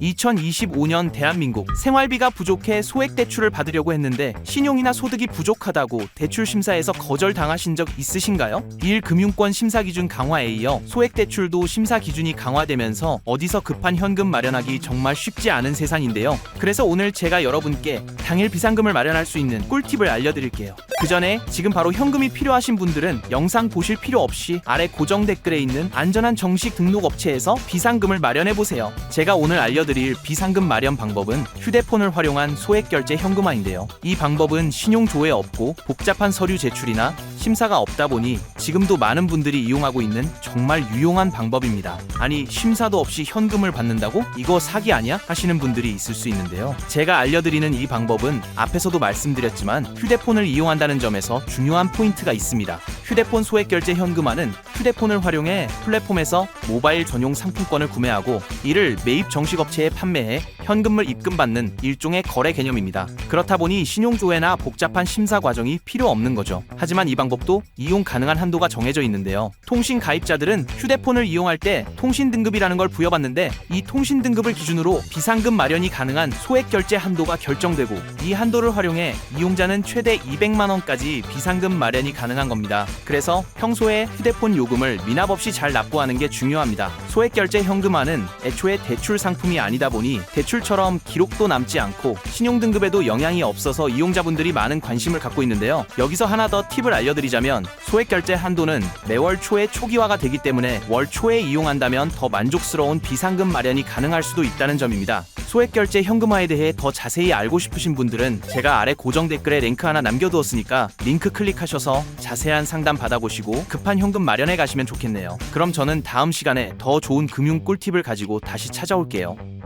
2025년 대한민국 생활비가 부족해 소액 대출을 받으려고 했는데 신용이나 소득이 부족하다고 대출 심사에서 거절당하신 적 있으신가요? 1. 금융권 심사 기준 강화에 이어 소액 대출도 심사 기준이 강화되면서 어디서 급한 현금 마련하기 정말 쉽지 않은 세상인데요. 그래서 오늘 제가 여러분께 당일 비상금을 마련할 수 있는 꿀팁을 알려드릴게요. 그 전에 지금 바로 현금이 필요하신 분들은 영상 보실 필요 없이 아래 고정 댓글에 있는 안전한 정식 등록 업체에서 비상금을 마련해 보세요. 제가 오늘 알려드릴 비상금 마련 방법은 휴대폰을 활용한 소액 결제 현금화인데요. 이 방법은 신용 조회 없고 복잡한 서류 제출이나 심사가 없다 보니 지금도 많은 분들이 이용하고 있는 정말 유용한 방법입니다. 아니 심사도 없이 현금을 받는다고? 이거 사기 아니야? 하시는 분들이 있을 수 있는데요. 제가 알려드리는 이 방법은 앞에서도 말씀드렸지만 휴대폰을 이용한다는 점에서 중요한 포인트가 있습니다. 휴대폰 소액 결제 현금화는 휴대폰을 활용해 플랫폼에서 모바일 전용 상품권을 구매하고 이를 매입 정식 업체에 판매해 현금을 입금받는 일종의 거래 개념입니다. 그렇다 보니 신용조회나 복잡한 심사 과정이 필요 없는 거죠. 하지만 이 방법도 이용 가능한 한도가 정해져 있는데요. 통신 가입자들은 휴대폰을 이용할 때 통신 등급이라는 걸 부여받는데 이 통신 등급을 기준으로 비상금 마련이 가능한 소액 결제 한도가 결정되고 이 한도를 활용해 이용자는 최대 200만 원까지 비상금 마련이 가능한 겁니다. 그래서 평소에 휴대폰 요금을 미납 없이 잘 납부하는 게 중요합니다. 소액 결제 현금화는 애초에 대출 상품이 아니다 보니 대출처럼 기록도 남지 않고 신용 등급에도 영향이 없어서 이용자분들이 많은 관심을 갖고 있는데요. 여기서 하나 더 팁을 알려드리자면 소액 결제 한도는 매월 초에 초기화가 되기 때문에 월 초에 이용한다면 더 만족스러운 비상금 마련이 가능할 수도 있다는 점입니다. 소액 결제 현금화에 대해 더 자세히 알고 싶으신 분들은 제가 아래 고정 댓글에 링크 하나 남겨두었으니까 링크 클릭하셔서 자세한 상담 받아보시고 급한 현금 마련해 가시면 좋겠네요. 그럼 저는 다음 시간에 더 좋은 금융 꿀팁을 가지고 다시 찾아올게요.